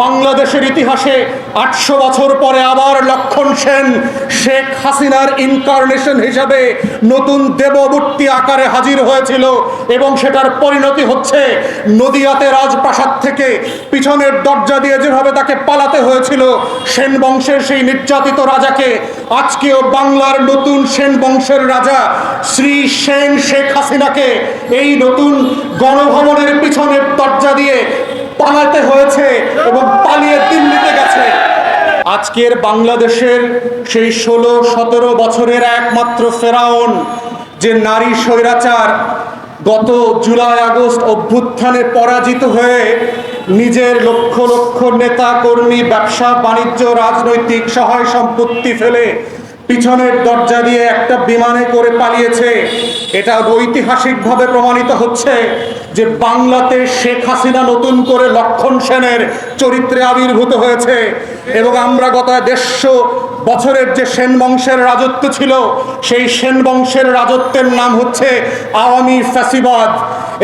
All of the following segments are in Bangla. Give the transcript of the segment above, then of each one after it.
বাংলাদেশের ইতিহাসে আটশো বছর পরে আবার লক্ষণ সেন, শেখ হাসিনার ইনকারনেশন হিসাবে নতুন দেবমূর্তি আকারে হাজির হয়েছিল এবং সেটার পরিণতি হচ্ছে নদিয়াতে রাজপ্রাসাদ থেকে পিছনের দরজা দিয়ে যেভাবে তাকে পালাতে হয়েছিল, সেন বংশের সেই নির্যাতিত রাজাকে আজকেও বাংলার নতুন সেন বংশের রাজা শ্রী সেন শেখ হাসিনাকে এই নতুন গণভবনের পিছনের দরজা দিয়ে পালাতে হয়েছে এবং পালিয়ে দিল্লিতে গেছে। আজকের বাংলাদেশের সেই ষোলো, সতেরো বছরের একমাত্র ফেরাউন, যে নারী স্বৈরাচার গত জুলাই, আগস্ট অভ্যুত্থানে পরাজিত হয়ে নিজের লক্ষ লক্ষ নেতা কর্মী ব্যবসা, বাণিজ্য, রাজনৈতিক সহায় সম্পত্তি ফেলে পিছনের দরজা দিয়ে একটা বিমানে করে পালিয়েছে। এটা ঐতিহাসিকভাবে প্রমাণিত হচ্ছে যে বাংলাতে শেখ হাসিনা নতুন করে লক্ষণ সেনের চরিত্রে আবির্ভূত হয়েছে। এবং আমরা গত দেড়শো বছরের যে সেন বংশের রাজত্ব ছিল, সেই সেন বংশের রাজত্বের নাম হচ্ছে আওয়ামী ফ্যাসিবাদ।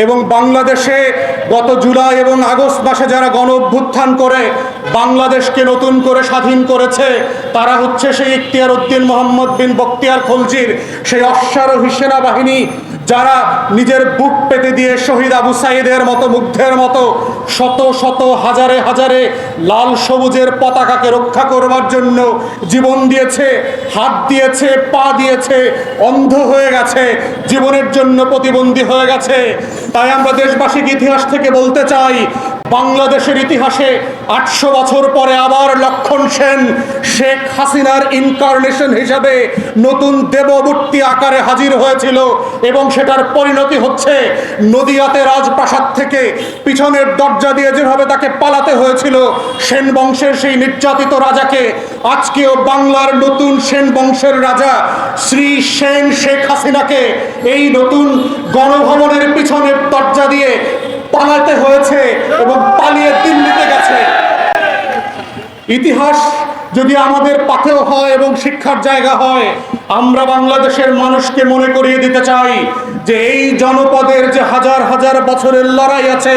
এবং বাংলাদেশে গত জুলাই এবং আগস্ট মাসে যারা গণ অভ্যুত্থান করে, বাংলাদেশকে নতুন করে স্বাধীন করেছে, তারা হচ্ছে সেই ইখতিয়ার উদ্দিন মোহাম্মদ বিন বক্তিয়ার খলজির, সেই অশ্বারোহী সেনাবাহিনী যারা নিজের বুক পেতে দিয়ে শহীদ আবু সাইদের মতো, মুগ্ধের মতো শত শত, হাজারে হাজারে লাল সবুজের পতাকাকে রক্ষা করবার জন্য জীবন দিয়েছে, হাত দিয়েছে, পা দিয়েছে, অন্ধ হয়ে গেছে, জীবনের জন্য প্রতিবন্ধী হয়ে গেছে। তাই আমরা দেশবাসীকে ইতিহাস থেকে বলতে চাই, বাংলাদেশের ইতিহাসে আটশো বছর পরে আবার লক্ষণ সেন শেখ হাসিনার ইনকারনেশন হিসাবে নতুন দেবমূর্তি আকারে হাজির হয়েছিল এবং সেটার পরিণতি হচ্ছে নদিয়াতে রাজপ্রাসাদ থেকে পিছনের দরজা দিয়ে যেভাবে তাকে পালাতে হয়েছিল সেন বংশের সেই নির্যাতিত রাজাকে, আজকেও বাংলার নতুন সেন বংশের রাজা শ্রী সেন শেখ হাসিনাকে এই নতুন গণভবনের পিছনের দরজা দিয়ে পালাতে হয়েছে এবং পালিয়ে দিল্লিতে গেছে। ইতিহাস যদি আমাদের পাথেও হয় এবং শিক্ষার জায়গা হয়, আমরা বাংলাদেশের মানুষকে মনে করিয়ে দিতে চাই যে এই জনপদের যে হাজার হাজার বছরের লড়াই আছে,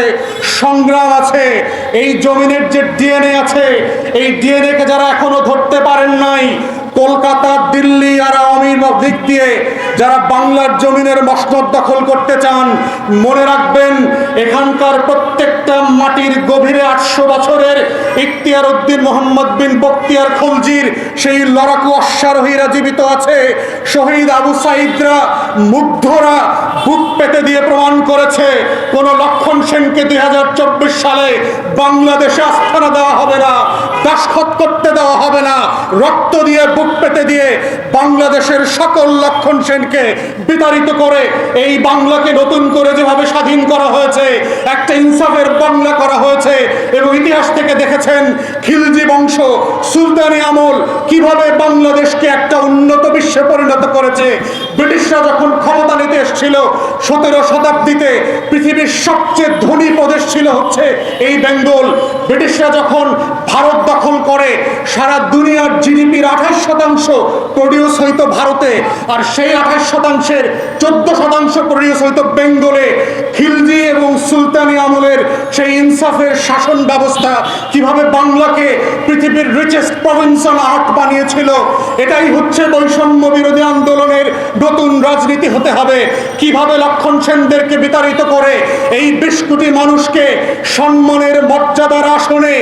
সংগ্রাম আছে, এই জমিনের যে ডিএনএ আছে, এই ডিএনএকে যারা এখনও ধরতে পারেন নাই, কলকাতা, দিল্লি আর আওয়ামীর দিক দিয়ে যারা বাংলার জমিনের মসনদ দখল করতে চান, মনে রাখবেন, এখানকার প্রত্যেকটা মাটির গভীরে আটশো বছরের ইখতিয়ার উদ্দিন মোহাম্মদ বিন বক্তিয়ার খলজির সেই লড়াকু অশ্বারোহীরা জীবিত আছে। শহীদ আবু সাইদরা মুগ্ধরা বুক পেতে দিয়ে প্রমাণ করেছে, কোন লক্ষণ সেনকে দুই সালে বাংলাদেশে আস্থানা দেওয়া হবে না, দাসখত করতে দেওয়া হবে না, রক্ত দিয়ে বুক পেতে দিয়ে বাংলাদেশের সকল লক্ষণ সেনকে বিতাড়িত করে এই বাংলাকে নতুন করে যেভাবে স্বাধীন করা হয়েছে, একটা ইনসাফের বাংলা করা হয়েছে এবং ইতিহাস থেকে দেখেছেন খিলজি বংশ, সুলতানি আমল কীভাবে বাংলাদেশকে একটা উন্নত বিশ্বে পরিণত করেছে। ব্রিটিশরা যখন ক্ষমতা নিতে এসেছিল, সতেরো শতাব্দীতে পৃথিবীর সবচেয়ে ধনী প্রদেশ ছিল হচ্ছে এই বেঙ্গল। ব্রিটিশরা যখন ভারত দখল করে সারা দুনিয়ার জিডিপির আঠাশ শতাংশ প্রডিউস হইতো ভারতে, আর সেই আঠাশ শতাংশের চোদ্দ শতাংশ প্রডিউস হইতো বেঙ্গলে। খিলজি এবং সুলতানি আমলের সেই ইনসাফের শাসন ব্যবস্থা কীভাবে বাংলাকে পৃথিবীর রিচেস্ট প্রভিন্সিয়াল আর্ট বানিয়েছিল, এটাই হচ্ছে বৈষম্য বিরোধী আন্দোলনের নতুন রাজনীতি হতে হবে। কীভাবে লক্ষণ সেনদেরকে বিতাড়িত করে এই বিশ কোটি মানুষকে সম্মানের মর্যাদার আসনে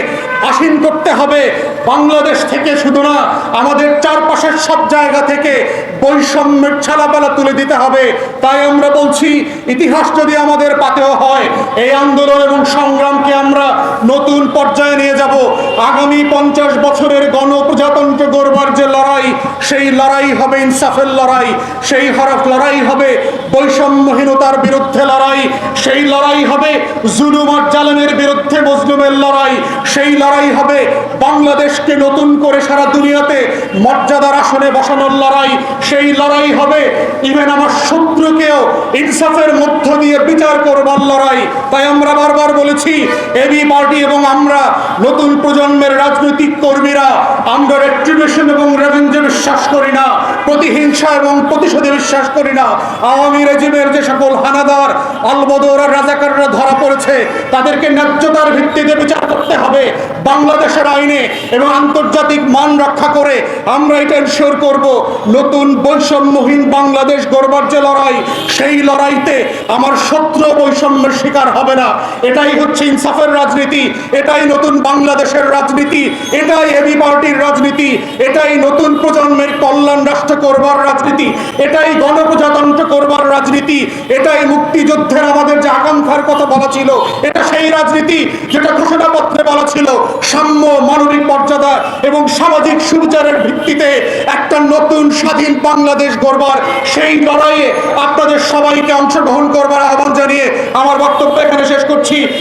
আসীন করতে হবে। বাংলাদেশ থেকে শুধু না, আমাদের চারপাশের সব জায়গা থেকে বৈষম্যের ছালাপালা তুলে দিতে হবে। তাই আমরা বলছি, ইতিহাস যদি আমাদের পাতেও হয়, এই আন্দোলন এবং সংগ্রামকে আমরা নতুন পর্যায়ে নিয়ে যাব। আগামী পঞ্চাশ বছরের লড়াই সেই লড়াই হবে ইনসাফের লড়াই, সেই হরফ লড়াই হবে বৈষম্যহীনতার বিরুদ্ধে লড়াই, সেই লড়াই হবে জালেমের বিরুদ্ধে মজলুমের লড়াই, সেই লড়াই হবে বাংলাদেশকে নতুন করে সারা দুনিয়াতে মর্যাদার আসনে বসানোর লড়াই, সেই লড়াই হবে ইভেন আমার শত্রুকেও ইনসাফের মধ্য দিয়ে বিচার করবার লড়াই। তাই আমরা বারবার বলেছি এবি পার্টি এবং আমরা নতুন প্রজন্মের রাজনৈতিক কর্মীরা আমরা রেট্রিবিউশন এবং রেভেঞ্জে বিশ্বাস করি না প্রতিহিংসা এবং প্রতিশোধে বিশ্বাস করি না। আওয়ামী রেজিমের যে সকল হানাদার আলবদর রাজাকাররা ধরা পড়েছে, তাদেরকে ন্যায্যতার ভিত্তিতে বিচার করতে হবে। বাংলাদেশের আইনে এবং আন্তর্জাতিক মান রক্ষা করে আমরা এটা এনশিওর করব, নতুন বৈষম্যহীন বাংলাদেশ গড়বার যে লড়াই, সেই লড়াইতে আমার শত্রু বৈষম্যের শিকার হবে না। এটাই হচ্ছে ইনসাফের রাজনীতি, এটাই নতুন বাংলাদেশের রাজনীতি, এটাই এবি পার্টির রাজনীতি, এটাই নতুন প্রজন্মের কল্যাণ রাষ্ট্র করবার রাজনীতি, এটাই গণপ্রজাতন্ত্র করবার রাজনীতি, এটাই মুক্তিযুদ্ধের আমাদের যে আকাঙ্ক্ষার কথা বলা ছিল, এটা সেই রাজনীতি যেটা ঘোষণাপত্রে বলা ছিল। সাম্য মানবিক মর্যাদা এবং সামাজিক সুবিচারের ভিত্তিতে একটা নতুন স্বাধীন বাংলাদেশ গড়বার সেই লড়াইয়ে আপনাদের সবাইকে অংশগ্রহণ করবার আহ্বান জানিয়ে আমার বক্তব্য এখানে শেষ করছি।